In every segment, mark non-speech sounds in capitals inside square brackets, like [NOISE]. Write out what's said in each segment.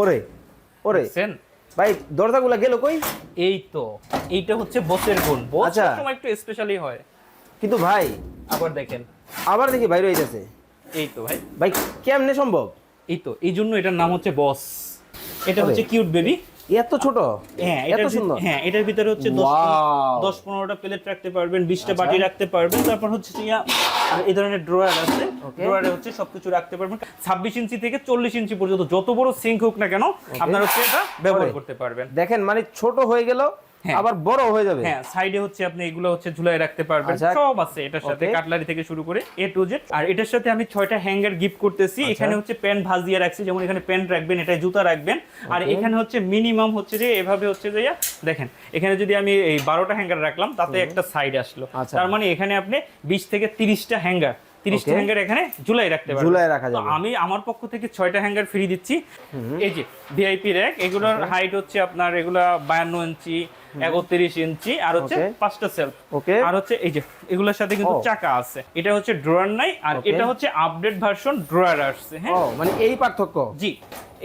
ওরে ওরে। সেন ভাই দরজাগুলা গেল কই? এই তো এইটা হচ্ছে বসের গুণ বস আচ্ছা। সময় একটু স্পেশালি হয়। কিন্তু ভাই আবার দেখেন। আবার দেখি বাইরে গেছে এই তো ভাই। ভাই কেমনে সম্ভব? এই তো এই জন্য এটার নাম হচ্ছে বস। এটা হচ্ছে কিউট বেবি এত ছোট হ্যাঁ এত সুন্দর হ্যাঁ এটার ভিতরে হচ্ছে দশ Wow! দশ পনেরোটা প্লেট রাখতে পারবেন বিশটা আচ্ছা। বাটি রাখতে পারবেন তারপর হচ্ছে ইয়া, এই ধরনের ড্রয়ার আছে. ড্রয়ারে হচ্ছে সবকিছু রাখতে পারবেন ছাব্বিশ ইঞ্চি থেকে চল্লিশ ইঞ্চি পর্যন্ত যত বড় সিঙ্ক হোক না কেন আপনার হচ্ছে এটা ব্যবহার করতে পারবেন দেখেন মানে ছোট হয়ে গেল। আবার বড় হয়ে যাবে। হ্যাঁ সাইডে হচ্ছে আপনি এগুলো হচ্ছে ঝুলাই রাখতে পারবেন। আচ্ছা। সব আছে এটার সাথে। কাটলারি থেকে শুরু করে এ টু জেড আর এটার সাথে আমি ছয়টা হ্যাঙ্গার গিফট করতেছি। আচ্ছা। এখানে হচ্ছে প্যান্ট ভাঁজ দিয়ে রাখছি। যেমন এখানে প্যান্ট রাখবেন এটা জুতা রাখবেন। আর এখানে হচ্ছে মিনিমাম হচ্ছে যে এভাবে হচ্ছে যে দেখেন এখানে যদি আমি এই বারোটা হ্যাঙ্গার রাখলাম তাতে একটা সাইড আসলো। আচ্ছা। তার মানে এখানে আপনি বিশ থেকে তিরিশটা হ্যাঙ্গার তিরিশটা হ্যাঙ্গার এখানে ঝুলাই রাখতে পারবেন। রাখা যাবে। আমি আমার পক্ষ থেকে ছয়টা হ্যাঙ্গার ফ্রি দিচ্ছি। এই যে ভিআইপি র্যাক এগুলোর হাইট হচ্ছে আপনার এগুলা বায়ান্ন ইঞ্চি একত্রিশ ইঞ্চি আর হচ্ছে পাঁচটা সেলফ ওকে। আর হচ্ছে এই যে এগুলোর সাথে কিন্তু চাকা আছে। এটা হচ্ছে ড্রয়ার নাই আর এটা হচ্ছে আপডেট ভার্সন ড্রয়ার আসছে হ্যাঁ? মানে এই পার্থক্য? জি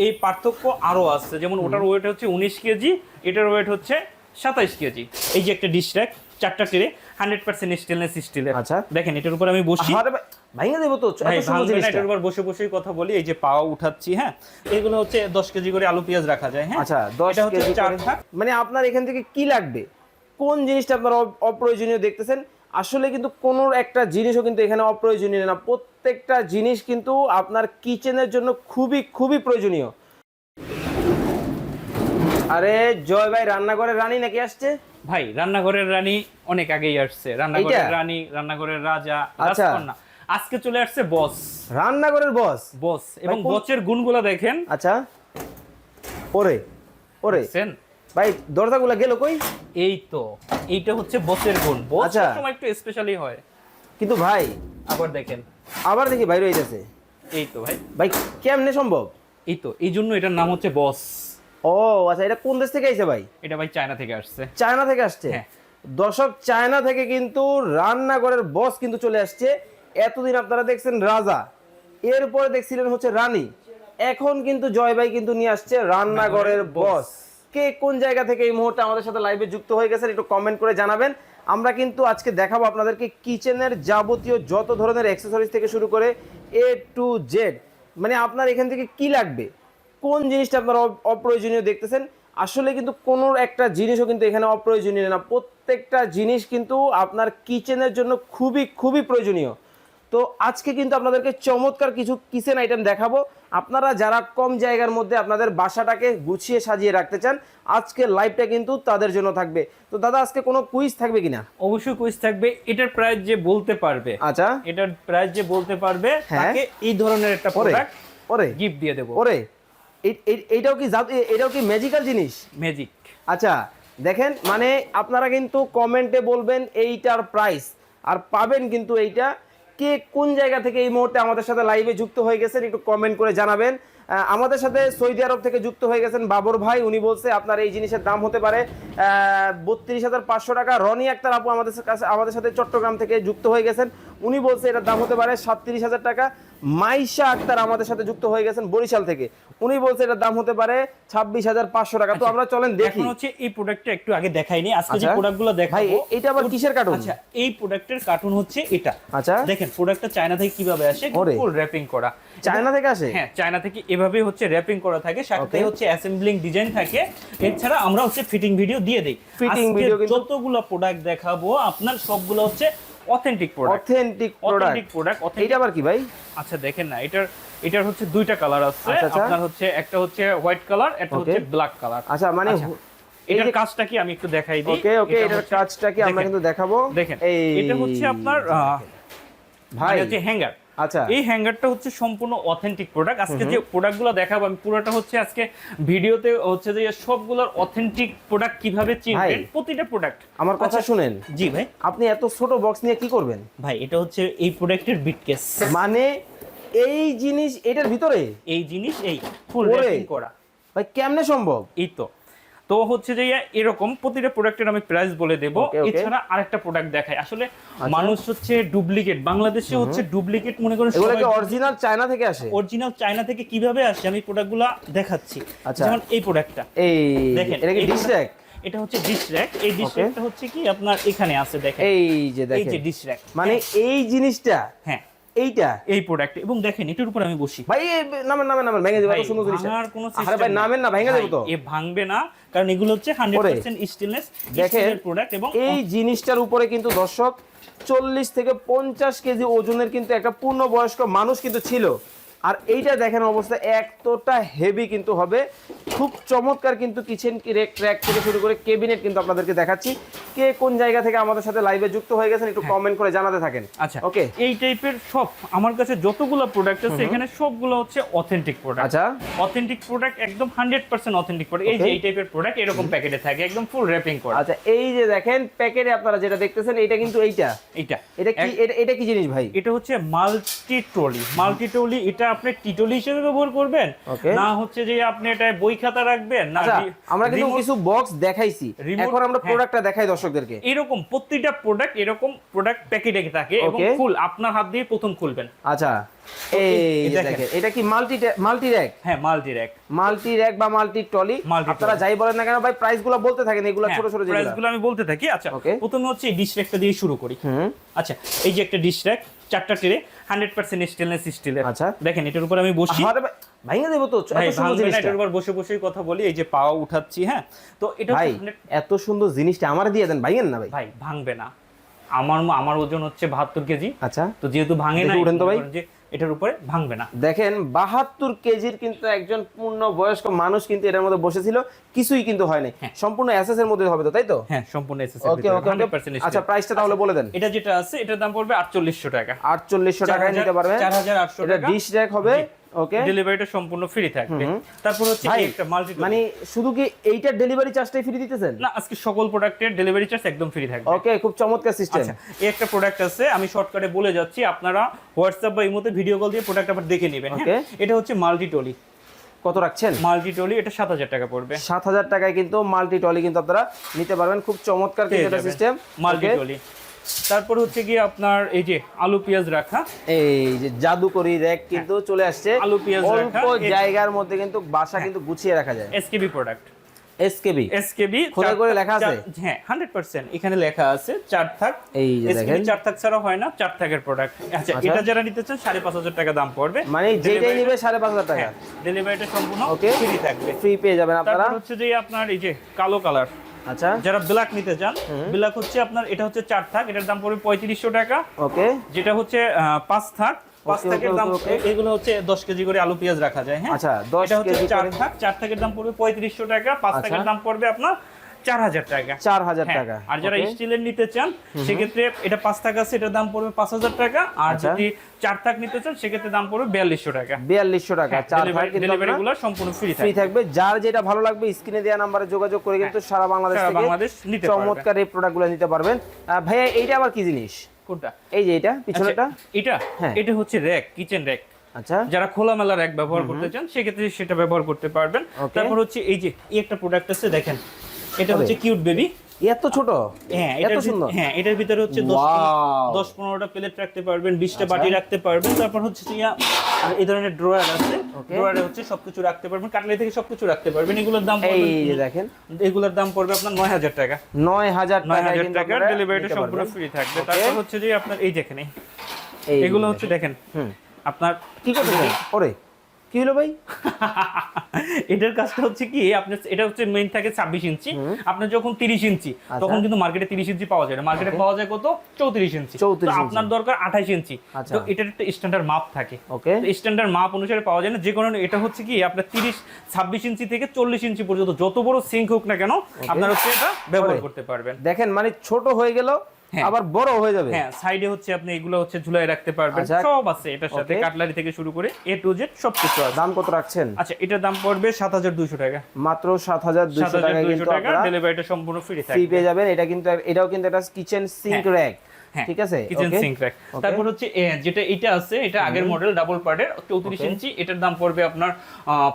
এই পার্থক্য আরও আছে। যেমন ওটার ওয়েট হচ্ছে উনিশ কেজি এটার ওয়েট হচ্ছে সাতাইশ কেজি। এই যে একটা ডিশ র্যাক চারটা টেরে হান্ড্রেড পার্সেন্ট স্টেনলেস স্টিলের আচ্ছা। দেখেন এটার উপর আমি বসি। ভাঙে দেবো তো এটার উপর বসে বসেই কথা বলি এই যে পাওয়া উঠাচ্ছি হ্যাঁ? এগুলো হচ্ছে দশ কেজি করে আলু পেঁয়াজ রাখা যায় হ্যাঁ? আচ্ছা দশ কেজি মানে আপনার এখান থেকে কি লাগবে? কোন জিনিসটা আপনার অপ্রয়োজনীয় দেখতেছেন? আসলে কিন্তু কোনো একটা জিনিসও কিন্তু এখানে অপ্রয়োজনীয় না। প্রত্যেকটা জিনিস কিন্তু আপনার কিচেনের জন্য খুবই খুবই প্রয়োজনীয়। আরে জয় ভাই রান্নাঘরের রানী নাকি আসছে? ভাই রান্নাঘরের রানী অনেক আগেই আসছে। রান্নাঘরের রানী রান্নাঘরের রাজা আচ্ছা। রাজকন্যা। আজকে চলে আসছে বস। রান্নাঘরের বস? বস। এবং বসের গুণগুলো দেখেন। আচ্ছা। ওরে ওরে। দেখছেন? ভাই দরজাগুলা গেল কই? এই তো। এইটা হচ্ছে বসের গুণ। বস আচ্ছা। সময় একটু স্পেশালি হয়। কিন্তু ভাই আবার দেখেন। আবার দেখি বাইরে হইতেছে। এই তো ভাই। ভাই কেমনে সম্ভব? এই তো এই জন্য এটার নাম হচ্ছে বস। ও আচ্ছা এটা কোন দেশ থেকে আইছে ভাই? এটা ভাই চায়না থেকে আসছে। চায়না থেকে আসছে? হ্যাঁ। দর্শক চায়না থেকে কিন্তু রান্নাঘরের বস কিন্তু চলে আসছে। এতদিন আপনারা দেখছেন রাজা। এরপরে দেখছিলেন হচ্ছে রানী। এখন কিন্তু জয় ভাই কিন্তু নিয়ে আসছে রান্নাঘরের বস কে কোন জায়গা থেকে এই মুহূর্তে আমাদের সাথে লাইভে যুক্ত হয়ে গেছেন একটু কমেন্ট করে জানাবেন। আমরা কিন্তু আজকে দেখাবো আপনাদেরকে কিচেনের যাবতীয় যত ধরনের অ্যাক্সেসরিজ থেকে শুরু করে এ টু জেড মানে আপনার এখান থেকে কি লাগবে? কোন জিনিসটা আপনারা অপ্রয়োজনীয় দেখতেছেন? আসলে কিন্তু কোনো একটা জিনিসও কিন্তু এখানে অপ্রয়োজনীয় না। প্রত্যেকটা জিনিস কিন্তু আপনার কিচেনের জন্য খুবই খুবই প্রয়োজনীয়। তো আজকে কিন্তু আপনাদেরকে চমৎকার কিছু কিচেন আইটেম দেখাবো। আপনারা যারা কম জায়গার মধ্যে আপনাদের বাসাটাকে গুছিয়ে সাজিয়ে রাখতে চান আজকে লাইভটা কিন্তু তাদের জন্য থাকবে। তো দাদা আজকে কোনো কুইজ থাকবে কিনা? অবশ্যই কুইজ থাকবে। এটার প্রাইস যে বলতে পারবে আচ্ছা। এটার প্রাইস যে বলতে পারবে হ্যাঁ। তাকে এই ধরনের একটা প্রোডাক্ট ওরে গিফট দিয়ে দেবো। ওরে এইটাও কি এটাও কি ম্যাজিক্যাল জিনিস? ম্যাজিক আচ্ছা দেখেন মানে আপনারা কিন্তু কমেন্টে বলবেন এইটার প্রাইস আর পাবেন কিন্তু এইটা। কে কোন জায়গা থেকে এই মুহূর্তে আমাদের সাথে লাইভে যুক্ত হয়ে গেছেন একটু কমেন্ট করে জানাবেন। আমাদের সাথে সৌদি আরব থেকে যুক্ত হয়ে গেছেন বাবর ভাই উনি বলছে আপনার এই জিনিসের দাম হতে পারে বত্রিশ হাজার পাঁচশো টাকা। রনি আক্তার আপু আমাদের কাছে আমাদের সাথে চট্টগ্রাম থেকে যুক্ত হয়ে গেছেন। উনি বলছে এটার দাম হতে পারে সাতত্রিশ হাজার টাকা। মাইশা আক্তার আমাদের সাথে যুক্ত হয়ে গেছেন বরিশাল থেকে। উনি বলছে এটার দাম হতে পারে ছাব্বিশ হাজার পাঁচশো টাকা। তো আমরা চলেন দেখি। হচ্ছে এই প্রোডাক্টটা একটু আগে দেখাইনি। আজকে যে আচ্ছা। প্রোডাক্টগুলো দেখাবো এ- এটা আবার কিসের কার্টুন আচ্ছা এই প্রোডাক্টের কার্টুন হচ্ছে এটা। আচ্ছা। দেখেন প্রোডাক্টটা চায়না থেকে কীভাবে আসে? ফুল র্যাপিং করা। চায়না থেকে আসে? হ্যাঁ চায়না থেকে এভাবে হচ্ছে র্যাপিং করা থাকে। সাথে হচ্ছে অ্যাসেম্বলিং ডিজাইন থাকে। এছাড়া আমরা হচ্ছে ফিটিং ভিডিও দিয়ে দেই। Video কিন্তু- যতগুলো প্রোডাক্ট দেখাবো আপনার সবগুলো হচ্ছে authentic product authentic authentic product এটা আবার কি ভাই? আচ্ছা দেখেন না এটার এটার হচ্ছে দুইটা কালার আছে। আচ্ছা, আচ্ছা। আপনার হচ্ছে একটা হচ্ছে হোয়াইট কালার একটা হচ্ছে ব্ল্যাক কালার আচ্ছা মানে আচ্ছা, এটার কাজটা কি আমি একটু দেখাই দিই? ওকে ওকে এটার কাজটা কি আমরা কিন্তু দেখাবো? দেখেন এই এটা হচ্ছে আপনার ভাই। হচ্ছে হ্যাঙ্গার আচ্ছা। এই হ্যাঙ্গারটা হচ্ছে সম্পূর্ণ অথেন্টিক প্রোডাক্ট আজকে যে প্রোডাক্টগুলো দেখাবো আমি পুরোটা হচ্ছে আজকে ভিডিওতে হচ্ছে যে সবগুলোর অথেন্টিক প্রোডাক্ট কীভাবে চিনবেন প্রতিটা প্রোডাক্ট আমার কথা শুনেন। জি ভাই। আপনি এত ছোট বক্স নিয়ে কি করবেন? ভাই এটা হচ্ছে এই প্রোডাক্টের বিট কেস মানে এই জিনিস এটার ভিতরে? এই জিনিস এই ফুল। র্যাপিং করা। ভাই কেমনে সম্ভব? এই তো। তো হচ্ছে যে এরকম প্রতিটা প্রোডাক্টের আমি প্রাইস বলে দেব. এছাড়া আরেকটা প্রোডাক্ট দেখাই। আসলে মানুষ হচ্ছে ডুপ্লিকেট বাংলাদেশে হচ্ছে ডুপ্লিকেট মনে করেন এগুলো কি অরিজিনাল চায়না থেকে আসে? অরিজিনাল চায়না থেকে কীভাবে আসে? আমি প্রোডাক্টগুলো দেখাচ্ছি। আচ্ছা। যেমন এই প্রোডাক্টটা এই দেখেন এটা কি ডিশ র্যাক এটা হচ্ছে ডিশ র্যাক এই ডিশ র্যাকটা হচ্ছে কি? আপনার এখানে আছে দেখেন। এই যে দেখেন। এই যে ডিশ র্যাক মানে এই জিনিসটা হ্যাঁ। এইটা? এই প্রোডাক্ট এবং দেখেন এটার উপর আমি বসি। ভাই নামেন নামেন নামেন ভেঙে এত ভাই, সুন্দর জিনিস ভাঙার কোনো আরে ভাই। নামেন না ভেঙে দেবো তো। এ ভাঙবে না। কারণ এগুলো হচ্ছে হান্ড্রেড পার্সেন্ট স্টেনলেস দেখেন, প্রোডাক্ট এবং এই জিনিসটার উপরে কিন্তু দর্শক চল্লিশ থেকে পঞ্চাশ কেজি ওজনের কিন্তু একটা পূর্ণবয়স্ক মানুষ কিন্তু ছিল। আর এইটা দেখেন অবস্থা এতটা হেভি কিন্তু হবে। খুব চমৎকার কিন্তু কিচেন র্যাক থেকে শুরু করে কেবিনেট কিন্তু আপনাদেরকে দেখাচ্ছি। কে কোন জায়গা থেকে আমাদের সাথে লাইভে যুক্ত হয়ে গেছেন একটু কমেন্ট করে জানাতে থাকেন। আচ্ছা ওকে এই টাইপের সব আমার কাছে যতগুলো প্রোডাক্ট আছে এখানে সবগুলো হচ্ছে অথেন্টিক প্রোডাক্ট আচ্ছা। অথেন্টিক প্রোডাক্ট একদম হান্ড্রেড পার্সেন্ট অথেন্টিক প্রোডাক্ট এই যে এই টাইপের প্রোডাক্ট এরকম প্যাকেটে থাকে একদম ফুল র্যাপিং করা। আচ্ছা এই যে দেখেন প্যাকেটে আপনারা যেটা দেখতেছেন এটা কিন্তু এইটা। এইটা। এটা কি এটা এটা কি জিনিস ভাই? এটা হচ্ছে মাল্টি ট্রলি মাল্টি ট্রলি এটা আপনি টিটলি হিসেবে ব্যবহার করবেন না হচ্ছে যে আপনি এটা বই খাতা রাখবেন না আচ্ছা আমরা কিন্তু কিছু বক্স দেখাইছি। এখন আমরা হ্যাঁ। প্রোডাক্টটা দেখাই দর্শকদেরকে। এরকম প্রত্যেকটা প্রোডাক্ট এরকম প্রোডাক্ট প্যাকেটে থাকে এবং ফুল আপনার হাত দিয়ে প্রথম খুলবেন। আচ্ছা এই দেখেন। এটা কি মাল্টি মাল্টি র্যাক হ্যাঁ মাল্টি র্যাক মাল্টি র্যাক বা মাল্টি আপনারা যাই বলেন না কেন ভাই প্রাইসগুলো বলতে থাকেন এগুলো হ্যাঁ, ছোট ছোট যেগুলো। প্রাইসগুলো আমি বলতে থাকি। আচ্ছা. প্রথমে হচ্ছে এই ডিশ র্যাকটা দিয়ে শুরু করি। আচ্ছা এই যে একটা ডিশ র্যাক চারটা ট্রে হান্ড্রেড পার্সেন্ট স্টেনলেস স্টিলের আচ্ছা। দেখেন এটার উপর আমি বসি। ভাঙে দেবো তো এটার উপর বসে বসেই কথা বলি এই যে পাওয়া উঠাচ্ছি হ্যাঁ? তো এটা ভাই এত সুন্দর জিনিসটা আমার দিয়ে দেন ভাঙেন না ভাই। ভাই ভাঙবে না। আমার আমার ওজন হচ্ছে বাহাত্তর কেজি। আচ্ছা। তো যেহেতু ভাঙে না উঠেন তো ভাই। এটার উপরে ভাঙবে না। দেখেন বাহাত্তর কেজির কিন্তু একজন পূর্ণ বয়স্ক মানুষ কিন্তু এটার মধ্যে বসেছিল কিছুই কিন্তু হয়নি। সম্পূর্ণ এসএস এর মধ্যে হবে তো তাই তো? হ্যাঁ সম্পূর্ণ এসএস ওকে ওকে আচ্ছা প্রাইসটা তাহলে বলে দেন। এটা যেটা আছে এটার দাম পড়বে আটচল্লিশশো টাকা। আটচল্লিশশো টাকায় নিতে পারবেন। চার হাজার আটশো এটা টাকা। ডিশ হবে। ওকে ডেলিভারিটা সম্পূর্ণ ফ্রি থাকবে। তারপর হচ্ছে একটা মাল্টি মানে শুধু কি এইটার ডেলিভারি চার্জটাই ফ্রি দিতেছেন? না আজকে সকল প্রোডাক্টের ডেলিভারি চার্জ একদম ফ্রি থাকবে। ওকে খুব চমৎকার সিস্টেম আচ্ছা এই একটা প্রোডাক্ট আছে আমি শর্টকাটে বলে যাচ্ছি আপনারা হোয়াটসঅ্যাপ বা ইমোতে ভিডিও কল দিয়ে প্রোডাক্ট আবার দেখে নেবেন হ্যাঁ? এটা হচ্ছে মাল্টি টলি কত রাখছেন? মাল্টি টলি এটা সাত হাজার টাকা পড়বে। সাত হাজার টাকায় কিন্তু মাল্টি টলি কিন্তু আপনারা নিতে পারবেন। খুব চমৎকার সিস্টেম মাল্টি টলি তারপর হচ্ছে গিয়ে আপনার এই যে আলু পেঁয়াজ রাখা। এই যে জাদুকরি র্যাক কিন্তু চলে আসছে। হ্যাঁ। আলু পেঁয়াজ অল্প জায়গার মধ্যে কিন্তু বাসা কিন্তু গুছিয়ে রাখা যায়। এসকেবি প্রোডাক্ট এসকেবি এসকেবি খোদাই করে লেখা আছে? হ্যাঁ হান্ড্রেড পার্সেন্ট এখানে লেখা আছে চার থাক এই যে দেখেন। চার থাক ছাড়া হয় না চার থাকের প্রোডাক্ট আচ্ছা আচ্ছা। এটা যারা নিতে চান সাড়ে পাঁচ হাজার টাকা দাম পড়বে। মানে যেটাই নিবে সাড়ে পাঁচ হাজার টাকা। ডেলিভারিটা সম্পূর্ণ ফ্রি থাকবে। ফ্রি পেয়ে যাবেন আপনারা। তারপর হচ্ছে যে আপনার এই যে কালো কালার আচ্ছা। যারা ব্ল্যাক নিতে চান ব্ল্যাক হচ্ছে আপনার এটা হচ্ছে চার থাক এটার দাম পড়বে পঁয়ত্রিশশো টাকা। ওকে। যেটা হচ্ছে আহ, পাঁচ থাক পাঁচ থাকের দাম. এগুলো হচ্ছে দশ কেজি করে আলু পেঁয়াজ রাখা যায় হ্যাঁ? আচ্ছা, দশ হচ্ছে কেজি চার থাক চার থাকের দাম পড়বে পঁয়ত্রিশশো টাকা পাঁচ আচ্ছা। থাকের দাম পড়বে আপনার চার হাজার টাকা। চার হাজার হ্যাঁ, টাকা। আর যারা. স্টিলের নিতে চান সেক্ষেত্রে এটা পাঁচ থাক আছে এটার দাম পড়বে পাঁচ হাজার টাকা। আর আচ্ছা। যদি চার থাক নিতে চান সেক্ষেত্রে দাম পড়বে বিয়াল্লিশশো টাকা। বিয়াল্লিশশো টাকা। চার ভাগ কিন্তু ডেলিভারি গুলো সম্পূর্ণ ফ্রি ফ্রি থাকবে। যার যেটা ভালো লাগবে স্ক্রিনে দেওয়া নাম্বারে যোগাযোগ করে কিন্তু সারা বাংলাদেশ থেকে বাংলাদেশ। চমৎকার এই প্রোডাক্টগুলো নিতে পারবেন। ভাইয়া এইটা আবার কি জিনিস? কোনটা? এই যে এটা পিছনেটা আচ্ছা, এটা? হ্যাঁ। এটা হচ্ছে র্যাক কিচেন র্যাক আচ্ছা। যারা খোলামেলা র্যাক ব্যবহার করতে চান সেক্ষেত্রে সেটা ব্যবহার করতে পারবেন। তারপর হচ্ছে এই যে এই একটা প্রোডাক্ট আছে দেখেন। এটা হচ্ছে কিউট বেবি এত ছোট? হ্যাঁ এত সুন্দর। হ্যাঁ এটার ভিতরে হচ্ছে দশ Wow. পনেরো- দশ পনেরোটা প্লেট রাখতে পারবেন বিশটা বাটি রাখতে পারবেন। তারপর হচ্ছে ইয়া, আর এই ধরনের ড্রয়ার আছে. ড্রয়ারে হচ্ছে সবকিছু রাখতে পারবেন কাটলে থেকে সবকিছু রাখতে পারবেন। এগুলোর দাম এই পড়বে যে দেখেন। এগুলোর দাম পড়বে আপনার নয় হাজার টাকা। নয় হাজার নয় টাকা হাজার কিন্তু টাকা আপনারা ডেলিভারিটা সম্পূর্ণ ফ্রি থাকবে. তারপর হচ্ছে যে আপনার এই দেখেন এগুলো হচ্ছে দেখেন। হুম। আপনার কি করতেছেন? ওরে। কি হলো ভাই? [LAUGHS] এটার কাজটা হচ্ছে কি আপনার এটা হচ্ছে মেইন থাকে ছাব্বিশ ইঞ্চি। আপনার যখন তিরিশ ইঞ্চি আচ্ছা। তখন কিন্তু মার্কেটে তিরিশ ইঞ্চি পাওয়া যায় না। মার্কেটে পাওয়া যায় কত? চৌত্রিশ ইঞ্চি। 34 তো ইঞ্চি। আপনার দরকার আঠাশ ইঞ্চি। আচ্ছা। তো এটার একটা স্ট্যান্ডার্ড মাপ থাকে। ওকে স্ট্যান্ডার্ড মাপ অনুসারে পাওয়া যায় না। যে কারণে এটা হচ্ছে কি আপনার তিরিশ ছাব্বিশ ইঞ্চি থেকে চল্লিশ ইঞ্চি পর্যন্ত যত বড় সিঙ্ক হোক না কেন আপনার হচ্ছে এটা ব্যবহার করতে পারবেন। দেখেন মানে ছোট হয়ে গেল। আবার বড় হয়ে যাবে। হ্যাঁ সাইডে হচ্ছে আপনি এগুলো হচ্ছে ঝুলাই রাখতে পারবেন। আচ্ছা। সব আছে এটার সাথে কাটলারি থেকে শুরু করে এ টু জেড সব কিছু আছে। দাম কত রাখছেন? আচ্ছা এটার দাম পড়বে সাত হাজার দুইশো টাকা। মাত্র সাত হাজার সাত দুইশো হাজার টাকায় দুইশো কিন্তু আপনারা ডেলিভারিটা সম্পূর্ণ ফ্রি থাকবে। ফ্রি পেয়ে যাবেন। এটা কিন্তু এটাও কিন্তু একটা কিচেন সিঙ্ক র্যাক হ্যাঁ, ঠিক আছে? কিচেন সিঙ্ক র্যাক তারপর হচ্ছে যেটা এটা আছে এটা আগের মডেল ডাবল পার্টের চৌত্রিশ Okay. ইঞ্চি। এটার দাম পড়বে আপনার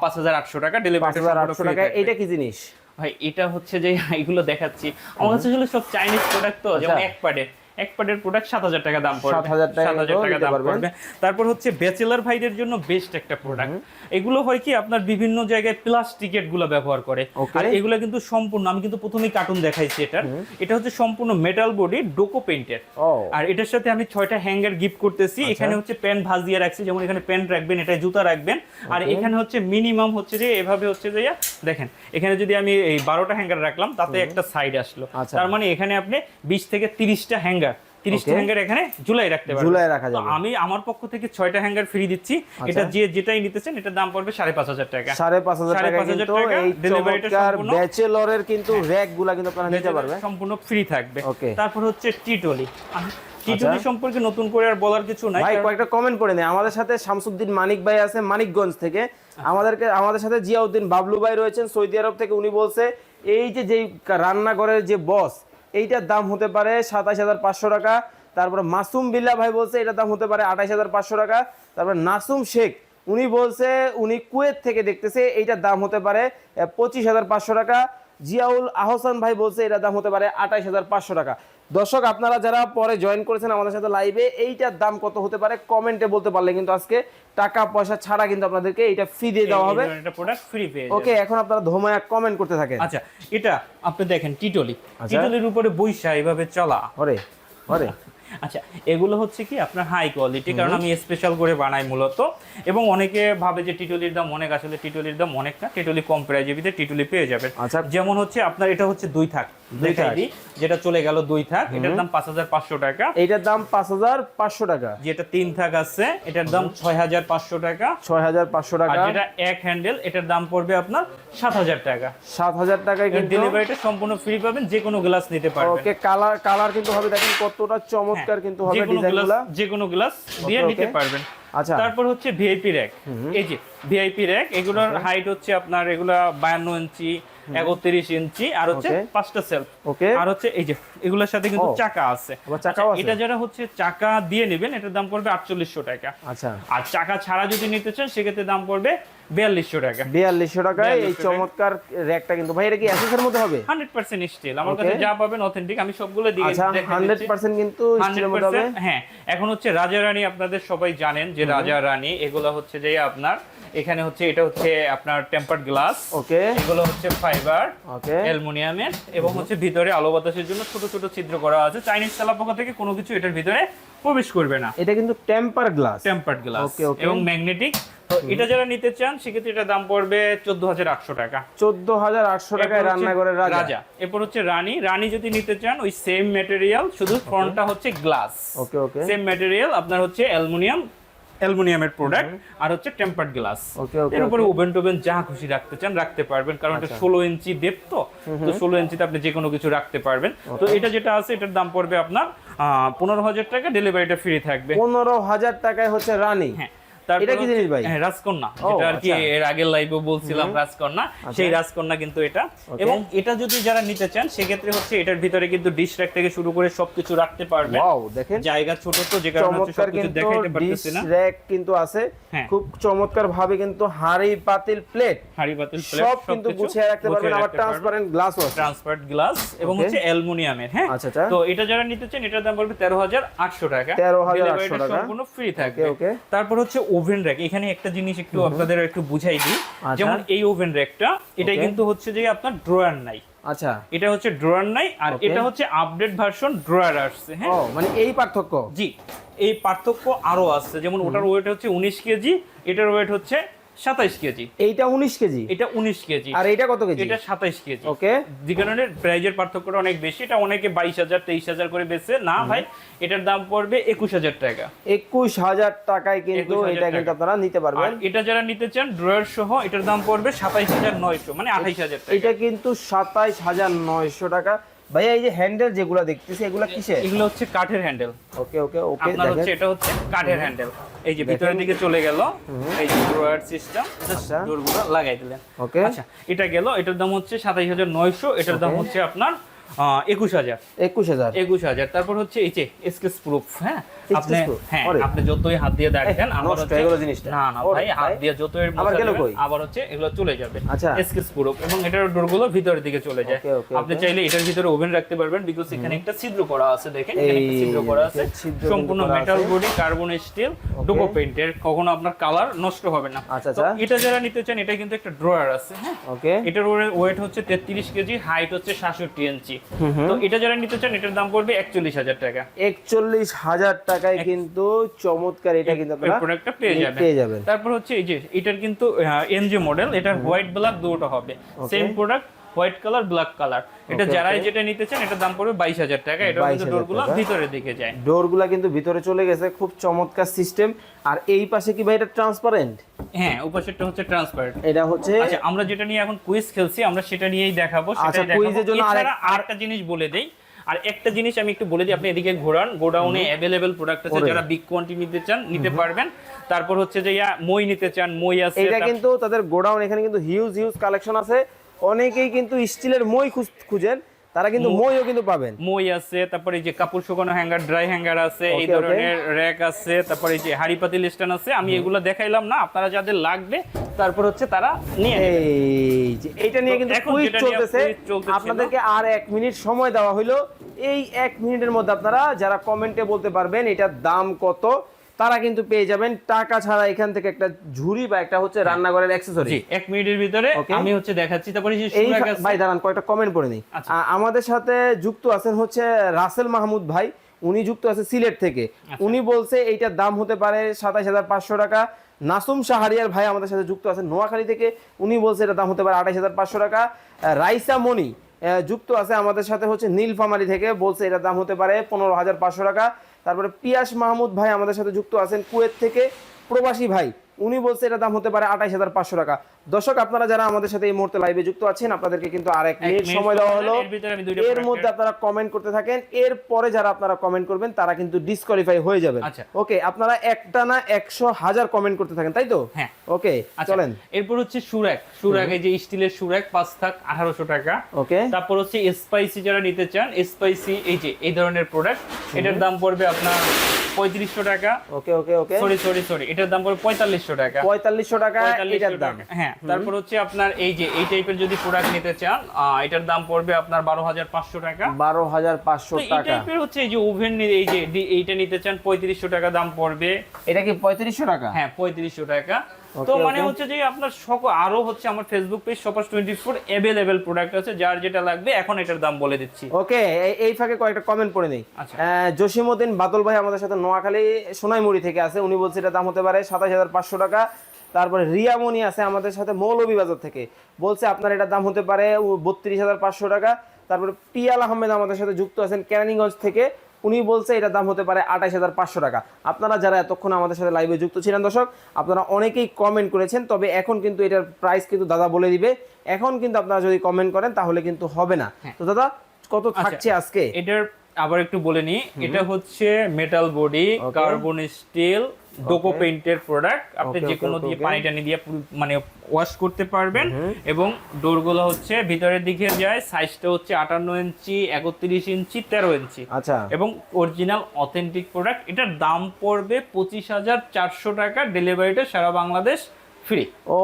পাঁচ হাজার আটশো টাকা পাঁচ ডেলিভারি হাজার আটশো টাকা। এটা কি জিনিস? ভাই এটা হচ্ছে যে [LAUGHS] এগুলো দেখাচ্ছি আমার কাছে সব চাইনিজ প্রোডাক্ট তো যেমন আচ্ছা। এক পার্টের এক পার্টের প্রোডাক্ট সাত হাজার টাকা দাম পড়বে। 7,000 টাকা 7,000 টাকা দাম পড়বে। তারপর হচ্ছে ব্যাচেলার ভাইদের জন্য বেস্ট একটা প্রোডাক্ট এগুলো হয় কি আপনার বিভিন্ন জায়গায় প্লাস্টিকেরগুলো ব্যবহার করে. আর এগুলো কিন্তু সম্পূর্ণ আমি কিন্তু প্রথমেই কার্টুন দেখাইছি এটা এটা হচ্ছে সম্পূর্ণ মেটাল বডি ডোকো পেইন্টের ও। আর এটার সাথে আমি ছয়টা হ্যাঙ্গার গিফট করতেছি। আচ্ছা। এখানে হচ্ছে প্যান্ট ভাঁজ দিয়ে রাখছি যেমন এখানে প্যান্ট রাখবেন এটা জুতা রাখবেন। আর এখানে হচ্ছে মিনিমাম হচ্ছে যে এভাবে হচ্ছে যে দেখেন এখানে যদি আমি এই বারোটা হ্যাঙ্গার রাখলাম তাতে একটা সাইড আসলো। আচ্ছা। তার মানে এখানে আপনি বিশ থেকে তিরিশটা হ্যাঙ্গার তিরিশটা হ্যাঙ্গার এখানে ঝুলাই রাখতে পারবেন ঝুলায় রাখা যাবে। আমি আমার পক্ষ থেকে ছয়টা হ্যাঙ্গার ফ্রি দিচ্ছি। এটা যে যেটাই নিতেছেন এটার দাম পড়বে সাড়ে পাঁচ হাজার টাকা। সাড়ে পাঁচ হাজার টাকা কিন্তু এই চমৎকার ব্যাচেলরের কিন্তু র্যাকগুলা কিন্তু আপনারা নিতে পারবেন। সম্পূর্ণ ফ্রি থাকবে. তারপর হচ্ছে টিটলি টিটলি সম্পর্কে নতুন করে আর বলার কিছু নাই ভাই কয়েকটা কমেন্ট করে নেই। আমাদের সাথে শামসুদ্দিন মানিক ভাই আছে মানিকগঞ্জ থেকে। আমাদেরকে আমাদের সাথে জিয়াউদ্দিন বাবলু ভাই রয়েছেন সৌদি আরব থেকে। উনি বলছে এই যে যেই রান্নাঘরের যে বস এইটার দাম হতে পারে সাতাশ হাজার পাঁচশো টাকা। তারপরে মাসুম বিল্লা ভাই বলছে এটার দাম হতে পারে আঠাশ হাজার পাঁচশো টাকা। তারপরে নাসুম শেখ, উনি বলছে উনি কুয়েত থেকে দেখতেছে, এইটার দাম হতে পারে পঁচিশ হাজার পাঁচশো টাকা। জিয়াউল আহসান ভাই বলছে এটার দাম হতে পারে আঠাইশ হাজার পাঁচশো টাকা। দর্শক আপনারা যারা পরে জয়েন করেছেন আমাদের সাথে লাইভে এইটার দাম কত হতে পারে? কমেন্টে বলতে পারলে কিন্তু আজকে টাকা পয়সা ছাড়া কিন্তু আপনাদেরকে এটা ফ্রি দিয়ে দেওয়া হবে। এটা প্রোডাক্ট ফ্রি পেয়ে ওকে এখন আপনারা ধোমায়া কমেন্ট করতে থাকেন। আচ্ছা এটা আপনি দেখেন টিটলি আচ্ছা। টিটলির উপরে বৈশা এইভাবে চলা। ওরে ওরে। আচ্ছা এগুলো হচ্ছে কি আপনার হাই কোয়ালিটি কারণ আমি স্পেশাল করে বানাই মূলত। এবং অনেকে ভাবে যে টিটুলির দাম অনেক আসলে টিটুলির দাম অনেক না টিটুলি কম প্রাইজে ভিতরে টিটলি পেয়ে যাবেন। আচ্ছা। যেমন হচ্ছে আপনার এটা হচ্ছে দুই থাক। দেখাই দিই যেটা চলে গেল দুই থাক এটার দাম পাঁচ হাজার পাঁচশো টাকা। এইটার দাম পাঁচ হাজার পাঁচশো টাকা। যেটা তিন থাক আছে এটার দাম ছয় হাজার পাঁচশো টাকা। ছয় হাজার পাঁচশো টাকা। যেটা এক হ্যান্ডেল এটার দাম পড়বে আপনার সাত হাজার টাকা। সাত হাজার টাকায় ডেলিভারিটা সম্পূর্ণ ফ্রি পাবেন যে কোনো গ্লাস নিতে পারবেন। ওকে কালার কালার কিন্তু হবে দেখেন কতটা চমৎকার কিন্তু হবে যে কোনো ডিজাইন গ্লাসগুলা যে কোনো গ্লাস দিয়ে নিতে পারবেন। আচ্ছা। তারপর হচ্ছে ভিআইপি র্যাক এই যে ভিআইপি র্যাক এগুলোর হাইট হচ্ছে আপনার এগুলা বায়ান্ন ইঞ্চি একত্রিশ ইঞ্চি আর হচ্ছে পাঁচটা সেলফ। ওকে। আর হচ্ছে এই যে এগুলোর সাথে কিন্তু চাকা আছে। চাকাও আচ্ছা, আছে? এটা যারা হচ্ছে চাকা দিয়ে নেবেন এটার দাম পড়বে আটচল্লিশশো টাকা। আচ্ছা। আর চাকা ছাড়া যদি নিতে চান সেক্ষেত্রে দাম পড়বে বিয়াল্লিশশো টাকা। বিয়াল্লিশশো টাকায় এই চমৎকার র্যাকটা কিন্তু। ভাই এটা কি এসএসের মধ্যে হবে? হান্ড্রেড পার্সেন্ট স্টিল আমার কাছে যা পাবেন অথেন্টিক আমি সবগুলো দিয়ে আচ্ছা হান্ড্রেড পার্সেন্ট কিন্তু স্টিলের মধ্যে হবে? হ্যাঁ। এখন হচ্ছে রাজা রানী আপনাদের সবাই জানেন যে রাজা রানী এগুলো হচ্ছে যে আপনার এখানে হচ্ছে এটা হচ্ছে আপনার টেম্পার্ড গ্লাস ওকে এগুলো হচ্ছে ফাইবার ওকে অ্যালুমিনিয়ামের এবং হচ্ছে ভিতরে আলো বাতাসের জন্য ছোট ছোট ছিদ্র করা আছে। চাইনিজ তেলাপোকা থেকে কোনো কিছু এটার ভিতরে প্রবেশ করবে না। এটা কিন্তু temper glass tempered glass okay okay এবং ম্যাগনেটিক তো এটা যারা নিতে চান সেক্ষেত্রে এটা দাম পড়বে চোদ্দ হাজার আটশো টাকা। চোদ্দ হাজার আটশো টাকায় রান্নাঘরের রাজা। রাজা। এরপর হচ্ছে রানী। রানী যদি নিতে চান ওই সেম ম্যাটেরিয়াল শুধু ফ্রন্টটা হচ্ছে glass okay okay same material আপনার হচ্ছে অ্যালুমিনিয়াম অ্যালুমিনিয়ামের প্রোডাক্ট আর হচ্ছে টেম্পার্ড গ্লাস এর উপরে ওভেন টোভেন যা খুশি রাখতে চান রাখতে পারবেন। কারণ আচ্ছা। এটা ষোলো ইঞ্চি ডেপ তো। তো ষোলো ইঞ্চিতে আপনি যে কোনো কিছু রাখতে পারবেন। তো এটা যেটা আছে এটার দাম পড়বে আপনার পনেরো হাজার টাকা। ডেলিভারিটা ফ্রি থাকবে। পনেরো হাজার টাকায় হচ্ছে রানি। হ্যাঁ। এটা কি জিনিস ভাই? হ্যাঁ রাজকন্যা যেটা আর কি আচ্ছা। এর আগের লাইভে বলছিলাম রাজকন্যা সেই রাজকন্যা কিন্তু এটা। এবং এটা যদি যারা নিতে চান সেক্ষেত্রে হচ্ছে এটার ভিতরে কিন্তু ডিশ র্যাক থেকে শুরু করে সবকিছু রাখতে পারবেন। ওয়াও দেখেন। জায়গা ছোট তো যে কারণে হচ্ছে সবকিছু দেখাইতে পারতেছি না। র্যাক কিন্তু আছে। হ্যাঁ। খুব চমৎকার ভাবে কিন্তু হাড়ি পাতিল প্লেট হাড়ি পাতিল সব কিন্তু গুছিয়ে রাখতে পারবেন। আবার ট্রান্সপারেন্ট গ্লাস আছে। ট্রান্সপারেন্ট গ্লাস এবং. হচ্ছে অ্যালুমিনিয়ামের হ্যাঁ। আচ্ছা, আচ্ছা। তো এটা যারা নিতে চান এটার দাম পড়বে তেরো হাজার আটশো টাকা। 13,800 Delivery টা টাকা। সম্পূর্ণ ফ্রি থাকবে। ওকে তারপর হচ্ছে ওভেন র্যাক এখানে একটা জিনিস একটু আপনাদের একটু বুঝাই দিই। আচ্ছা। যেমন এই ওভেন র্যাকটা এটা কিন্তু হচ্ছে যে আপনার ড্রয়ার নাই। আচ্ছা। এটা হচ্ছে ড্রয়ার নাই আর এটা হচ্ছে আপডেট ভার্সন ড্রয়ার আসছে হ্যাঁ? মানে এই পার্থক্য? জি এই পার্থক্য আরও আছে। যেমন ওটার ওয়েট হচ্ছে উনিশ কেজি এটার ওয়েট হচ্ছে সাতাইশ কেজি। এইটা উনিশ কেজি? এটা উনিশ কেজি। আর এইটা কত কেজি? এটা সাতাইশ কেজি। ওকে। কারণে প্রাইজের পার্থক্যটা অনেক বেশি। এটা অনেকে বাইশ হাজার তেইশ হাজার করে বেচে না ভাই এটার দাম পড়বে একুশ হাজার টাকা। একুশ হাজার টাকায় কিন্তু এটা কিন্তু আপনারা নিতে পারবেন। এটা যারা নিতে চান ড্রয়ার সহ এটার দাম পড়বে সাতাইশ হাজার নয়শো মানে আঠাইশ হাজার টাকা। এটা কিন্তু সাতাইশ হাজার নয়শো টাকা। ভাইয়া এই যে হ্যান্ডেল যেগুলো দেখতেছি এগুলো কিসে এগুলো হচ্ছে কাঠের হ্যান্ডেল ওকে ওকে ওকে আপনার হচ্ছে এটা হচ্ছে কাঠের হ্যান্ডেল এই যে ভিতরের দিকে চলে গেল। এই যে ড্রয়ার সিস্টেম আচ্ছা। ডোরগুলো লাগাই দিলেন। ওকে। আচ্ছা এটা গেল এটার দাম হচ্ছে সাতাইশ হাজার নয়শো এটার দাম হচ্ছে আপনার একুশ হাজার। একুশ হাজার। একুশ হাজার। তারপর হচ্ছে এই যে স্কেচ প্রুফ হ্যাঁ? আপনি হ্যাঁ আপনি যতই হাত দিয়ে দেখেন নষ্ট হচ্ছে গেলো জিনিসটা। না না ভাই হাত দিয়ে যতই আবার গেল কই? আবার হচ্ছে এগুলো চলে যাবে। আচ্ছা। পুরো এবং এটার ডোরগুলো ভিতরের দিকে চলে যায়। আপনি চাইলে এটার ভিতরে ওভেন রাখতে পারবেন বিকজ এখানে একটা ছিদ্র করা আছে দেখেন এখানে একটা ছিদ্র করা আছে। সম্পূর্ণ metal body carbon steel duco পেইন্টের কখনো আপনার কালার নষ্ট হবে না। আচ্ছা, আচ্ছা। এটা যারা নিতে চান এটা কিন্তু একটা ড্রয়ার আছে হ্যাঁ? ওকে। এটার ওয়েট হচ্ছে তেত্রিশ কেজি হাইট হচ্ছে সাতষট্টি ইঞ্চি। তো এটা যারা নিতে চান এটার দাম পড়বে একচল্লিশ হাজার টাকা। একচল্লিশ হাজার টাকায় কিন্তু চমৎকার এটা কিন্তু আপনারা প্রোডাক্টটা পেয়ে যাবেন। পেয়ে যাবেন। তারপর হচ্ছে এই যে এটার কিন্তু এনজে মডেল এটার হোয়াইট ব্ল্যাক দুটো হবে। Same product white colour black colour এটা যারাই যেটা নিতে চান এটা দাম পড়বে বাইশ হাজার টাকা। এটা কিন্তু ডোরগুলো টাকা। ভিতরের দিকে যায়। ডোরগুলা কিন্তু ভিতরে চলে গেছে খুব চমৎকার সিস্টেম আর এই পাশে কি ভাই এটা ট্রান্সপারেন্ট হ্যাঁ উপাশেরটা হচ্ছে ট্রান্সপারেন্ট এটা হচ্ছে আচ্ছা আমরা যেটা নিয়ে এখন কুইজ খেলছি আমরা সেটা নিয়েই দেখাবো আচ্ছা, এর দেখাবো। জন্য আরেকটা জিনিস বলে দেই আর একটা জিনিস আমি একটু বলে দিই আপনি এদিকে ঘোরান গোডাউনে অ্যাভেলেবেল প্রোডাক্ট আছে যারা বিগ কোয়ান্টিটি নিতে চান নিতে পারবেন। তারপর হচ্ছে যে ইয়া মই নিতে চান মই আছে এটা কিন্তু তাদের গোডাউন এখানে কিন্তু হিউজ হিউজ কালেকশন আছে। অনেকেই কিন্তু স্টিলের মই খুঁজ- খুঁজেন। তারা কিন্তু মইও কিন্তু পাবেন। মই আছে তারপরে যে কাপড় শুকানো হ্যাঙ্গার ড্রাই হ্যাঙ্গার আছে এই. ধরনের র্যাক আছে তারপরে যে হাড়ি পাতিল স্ট্যান্ড আছে আমি এগুলো দেখাইলাম না আপনারা যাদের লাগবে তারপর হচ্ছে তারা নিয়ে নেবেন। এই যে এইটা নিয়ে কিন্তু কুইজ চলতেছে। আপনাদেরকে আর এক মিনিট সময় দেওয়া হলো এই এক মিনিটের মধ্যে আপনারা যারা কমেন্টে বলতে পারবেন এটার দাম কত? তারা কিন্তু পেয়ে যাবেন টাকা ছাড়া এখান থেকে একটা ঝুড়ি বা একটা হচ্ছে রান্নাঘরের অ্যাক্সেসরি জি এক মিনিটের ভিতরে আমি হচ্ছে দেখাচ্ছি তারপরে ভাই দাঁড়ান কয়েকটা কমেন্ট করে নিই। আমাদের সাথে যুক্ত আছেন হচ্ছে রাসেল মাহমুদ ভাই। উনি যুক্ত আছে সিলেট থেকে। আচ্ছা। উনি বলছে এইটার দাম হতে পারে সাতাইশ হাজার পাঁচশো টাকা। নাসুম শাহরিয়ার ভাই আমাদের সাথে যুক্ত আছেন নোয়াখালী থেকে। উনি বলছে এটার দাম হতে পারে আঠাইশ হাজার পাঁচশো টাকা। রাইসা মনি যুক্ত আছে আমাদের সাথে হচ্ছে নীলফামারি থেকে। বলছে এটার দাম হতে পারে পনেরো হাজার পাঁচশো টাকা। তারপরে পিয়াস মাহমুদ ভাই আমাদের সাথে যুক্ত আছেন কুয়েত থেকে। প্রবাসী ভাই উনি বলছে এটার দাম হতে পারে আঠাইশ হাজার পাঁচশো টাকা। দর্শক আপনারা যারা আমাদের সাথে এই মুহূর্তে লাইভে যুক্ত আছেন আপনাদেরকে কিন্তু আর এক মিনিট সময় দেওয়া হলো। এর মধ্যে আপনারা কমেন্ট করতে থাকেন এর পরে যারা আপনারা কমেন্ট করবেন তারা কিন্তু ডিসকোয়ালিফাই হয়ে যাবেন। আচ্ছা। ওকে আপনারা একটা না একশো হাজার কমেন্ট করতে থাকেন তাই তো? হ্যাঁ। ওকে আচ্ছা, চলেন। এরপর হচ্ছে সুরাক। সুরাক এই যে স্টিলের সুরাক পাঁচ থাক আঠারোশো টাকা। ওকে তারপর হচ্ছে স্পাইসি যারা নিতে চান স্পাইসি এই যে এই ধরনের প্রোডাক্ট এটার দাম পড়বে আপনার পঁয়ত্রিশশো টাকা। Okay okay okay sorry sorry sorry এটার দাম পড়বে পঁয়তাল্লিশশো টাকা। পঁয়তাল্লিশশো টাকা এটার দাম। হ্যাঁ তারপর হচ্ছে আপনার এই যে এই টাইপের যদি প্রোডাক্ট নিতে চান এটার দাম পড়বে আপনার বারো হাজার পাঁচশো টাকা। বারো হাজার পাঁচশো তো এই টাকা। টাইপের হচ্ছে এই যে ওভেন এই যে এইটা নিতে চান পঁয়ত্রিশশো টাকা দাম পড়বে। এটা কি পঁয়ত্রিশশো টাকা? হ্যাঁ পঁয়ত্রিশশো টাকা। তো মানে হচ্ছে যে আপনার সকল আরও হচ্ছে আমার ফেসবুক পেজ সপাস টোয়েন্টি ফোর অ্যাভেলেবেল প্রোডাক্ট আছে যার যেটা লাগবে এখন এটার দাম বলে দিচ্ছি। ওকে এই- ফাঁকে কয়েকটা কমেন্ট পড়ে নেই। আচ্ছা। জসিমউদ্দিন বাদল ভাই আমাদের সাথে নোয়াখালী সোনাইমুড়ি থেকে আছে। উনি বলছে এটা দাম হতে পারে সাতাশ হাজার পাঁচশো টাকা। তারপরে রিয়ামণি আছে আমাদের সাথে মৌলভীবাজার থেকে। বলছে আপনার এটার দাম হতে পারে বত্রিশ হাজার পাঁচশো টাকা। তারপরে পিয়াল আহমেদ আমাদের সাথে যুক্ত আছেন কেরানীগঞ্জ থেকে। উনি বলছে এটার দাম হতে পারে আঠাশ হাজার পাঁচশো টাকা। আপনারা যারা এতক্ষণ আমাদের সাথে লাইভে যুক্ত ছিলেন দর্শক আপনারা অনেকেই কমেন্ট করেছেন তবে এখন কিন্তু এটার প্রাইস কিন্তু দাদা বলে দিবে। এখন কিন্তু আপনারা যদি কমেন্ট করেন তাহলে কিন্তু হবে না। তো দাদা কত থাকছে আজকে? এটার আবার একটু বলে নি এটা হচ্ছে metal body carbon steel duco পেইন্টের product আপনি যে কোনো দিয়ে পানি টানি দিয়ে মানে ওয়াশ করতে পারবেন। এবং ডোরগুলো হচ্ছে ভিতরের দিকে যায় সাইজটা হচ্ছে আটান্ন ইঞ্চি একত্রিশ ইঞ্চি তেরো ইঞ্চি। আচ্ছা। এবং অরিজিনাল অথেন্টিক প্রোডাক্ট এটার দাম পড়বে পঁচিশ হাজার চারশো টাকা ডেলিভারিটা সারা বাংলাদেশ ফ্রি ও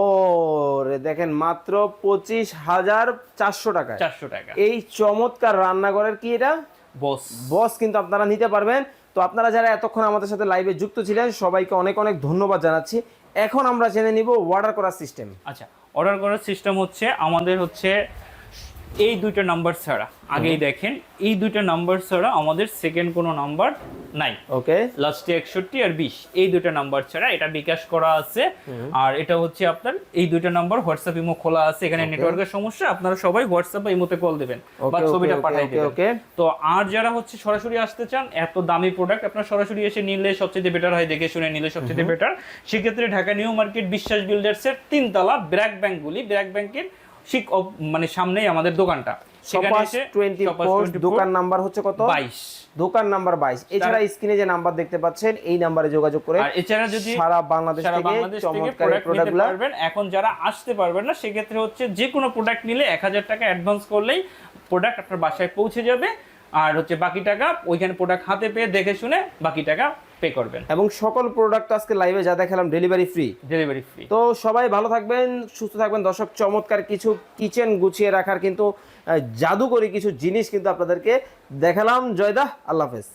রে দেখেন মাত্র পঁচিশ হাজার চারশো টাকা চারশো টাকা। এই চমৎকার রান্নাঘরের কি এটা? বস বস কিন্তু আপনারা নিতে পারবেন। তো আপনারা যারা এতক্ষণ আমাদের সাথে লাইভে যুক্ত ছিলেন, সবাইকে অনেক অনেক ধন্যবাদ জানাচ্ছি। এখন আমরা জেনে নিব অর্ডার করার সিস্টেম আচ্ছা অর্ডার করার সিস্টেম হচ্ছে আমাদের হচ্ছে এই দুইটা নাম্বার ছাড়া। আগেই দেখেন এই দুইটা নাম্বার ছাড়া আমাদের সেকেন্ড কোনো নাম্বার নাই। ওকে। লাস্টে একষট্টি আর বিশ এই দুইটা নাম্বার ছাড়া এটা বিকাশ করা আছে। আর এটা হচ্ছে আপনার এই দুইটা নাম্বার হোয়াটসঅ্যাপ ইমো খোলা আছে। এখানে নেটওয়ার্কের সমস্যা আপনারা সবাই হোয়াটসঅ্যাপ বা ইমোতে কল দেবেন বা ছবিটা পাঠিয়ে দেবেন। okay. তো আর যারা হচ্ছে সরাসরি আসতে চান এত দামি প্রোডাক্ট আপনার সরাসরি এসে নিলে সবচেয়ে বেটার হয় দেখে শুনে নিলে সবচেয়ে বেটার সেক্ষেত্রে ঢাকা নিউ মার্কেট বিশ্বাস বিল্ডার্সের তিনতলা ব্র্যাক ব্যাংকগুলি ব্র্যাক ব্যাংকের ঠিক মানে সামনেই আমাদের দোকানটা। সেখানে সপাস এসে টোয়েন্টি সপাস ফোর 24 দোকান নাম্বার হচ্ছে কত? বাইশ। দোকান নাম্বার বাইশ। এছাড়া স্ক্রিনে যে নাম্বার দেখতে পাচ্ছেন এই নাম্বারে যোগাযোগ করে এছাড়া যদি সারা বাংলাদেশ সারা থেকে বাংলাদেশ চমৎকার প্রোডাক্ট পারবেন। এখন যারা আসতে পারবেন না সেক্ষেত্রে হচ্ছে যে কোনো প্রোডাক্ট নিলে এক হাজার টাকা অ্যাডভান্স করলেই প্রোডাক্ট আপনার বাসায় পৌঁছে যাবে। আর হচ্ছে বাকি টাকা ওইখানে প্রোডাক্ট হাতে পেয়ে দেখে শুনে বাকি টাকা পে করবেন। এবং সকল প্রোডাক্ট আজকে লাইভে যা দেখালাম ডেলিভারি ফ্রি ডেলিভারি ফ্রি তো সবাই ভালো থাকবেন সুস্থ থাকবেন। দর্শক চমৎকার কিছু কিচেন গুছিয়ে রাখার কিন্তু জাদুকরি কিছু জিনিস কিন্তু আপনাদেরকে দেখালাম। জয়দা আল্লাহ হাফেজ।